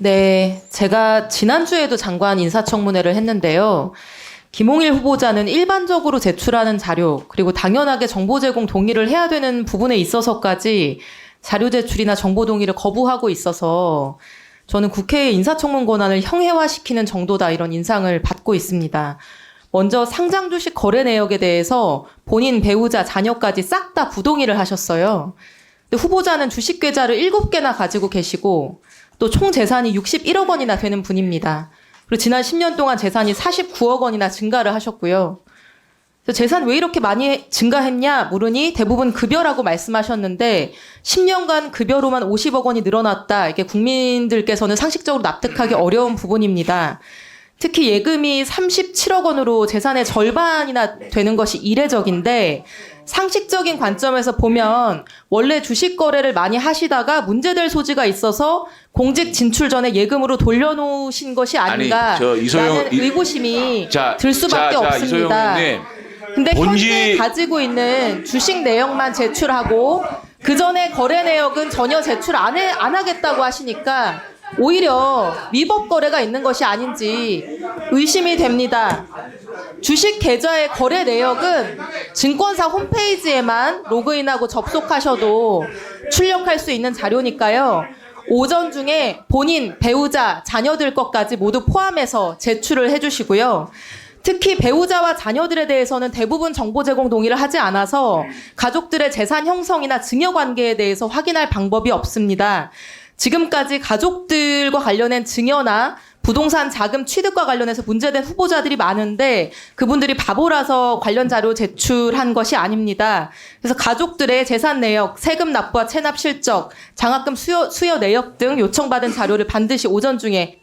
네, 제가 지난주에도 장관 인사청문회를 했는데요. 김홍일 후보자는 일반적으로 제출하는 자료, 그리고 당연하게 정보 제공 동의를 해야 되는 부분에 있어서까지 자료 제출이나 정보 동의를 거부하고 있어서 저는 국회의 인사청문 권한을 형해화시키는 정도다 이런 인상을 받고 있습니다. 먼저 상장 주식 거래 내역에 대해서 본인 배우자 자녀까지 싹 다 부동의를 하셨어요. 후보자는 주식 계좌를 7개나 가지고 계시고 또 총 재산이 61억 원이나 되는 분입니다. 그리고 지난 10년 동안 재산이 49억 원이나 증가를 하셨고요. 재산 왜 이렇게 많이 증가했냐 물으니 대부분 급여라고 말씀하셨는데 10년간 급여로만 50억 원이 늘어났다. 이게 국민들께서는 상식적으로 납득하기 어려운 부분입니다. 특히 예금이 37억 원으로 재산의 절반이나 되는 것이 이례적인데 상식적인 관점에서 보면 원래 주식 거래를 많이 하시다가 문제될 소지가 있어서 공직 진출 전에 예금으로 돌려놓으신 것이 아닌가 아니, 저 이소영- 라는 이- 의구심이 자, 들 수밖에 자, 자, 없습니다. 이소영 의원님. 근데 본지- 현재 가지고 있는 주식 내역만 제출하고 그 전에 거래 내역은 전혀 제출 안, 해, 안 하겠다고 하시니까 오히려 위법 거래가 있는 것이 아닌지 의심이 됩니다. 주식 계좌의 거래 내역은 증권사 홈페이지에만 로그인하고 접속하셔도 출력할 수 있는 자료니까요. 오전 중에 본인, 배우자, 자녀들 것까지 모두 포함해서 제출을 해주시고요. 특히 배우자와 자녀들에 대해서는 대부분 정보 제공 동의를 하지 않아서 가족들의 재산 형성이나 증여 관계에 대해서 확인할 방법이 없습니다. 지금까지 가족들과 관련된 증여나 부동산 자금 취득과 관련해서 문제된 후보자들이 많은데 그분들이 바보라서 관련 자료 제출한 것이 아닙니다. 그래서 가족들의 재산 내역, 세금 납부와 체납 실적, 장학금 수여, 수여 내역 등 요청받은 자료를 반드시 오전 중에